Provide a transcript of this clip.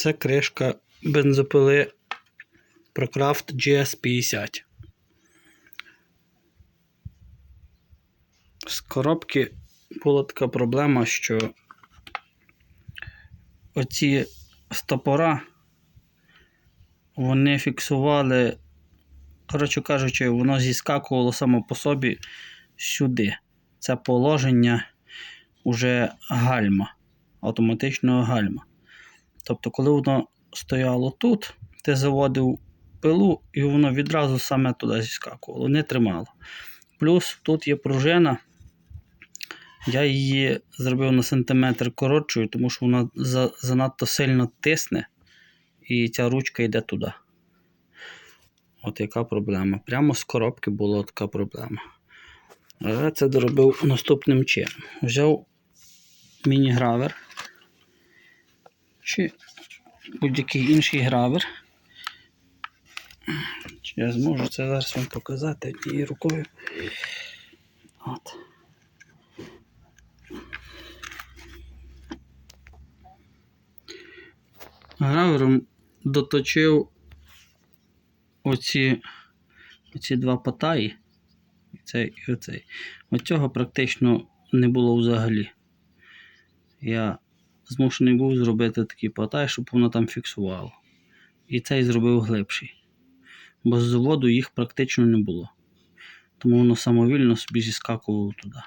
Це кришка бензопили ProCraft GS50. З коробки була така проблема, що оці стопора вони фіксували, коротше кажучи, воно зіскакувало само по собі сюди. Це положення уже гальма, автоматичного гальма. Тобто, коли воно стояло тут, ти заводив пилу і воно відразу саме туди зіскакувало, не тримало. Плюс тут є пружина. Я її зробив на сантиметр коротшою, тому що вона за- занадто сильно тисне і ця ручка йде туди. От яка проблема. Прямо з коробки була така проблема. Я це доробив наступним чином. Взяв міні-гравер чи будь-який інший гравер. Чи я зможу це зараз вам показати однією рукою. От. Гравером доточив оці, оці два патаї. Цей і оцей. От цього практично не було взагалі. Я змушений був зробити такий патай, щоб воно там фіксувало. І цей зробив глибший. Бо з заводу їх практично не було. Тому воно самовільно собі зіскакувало туди.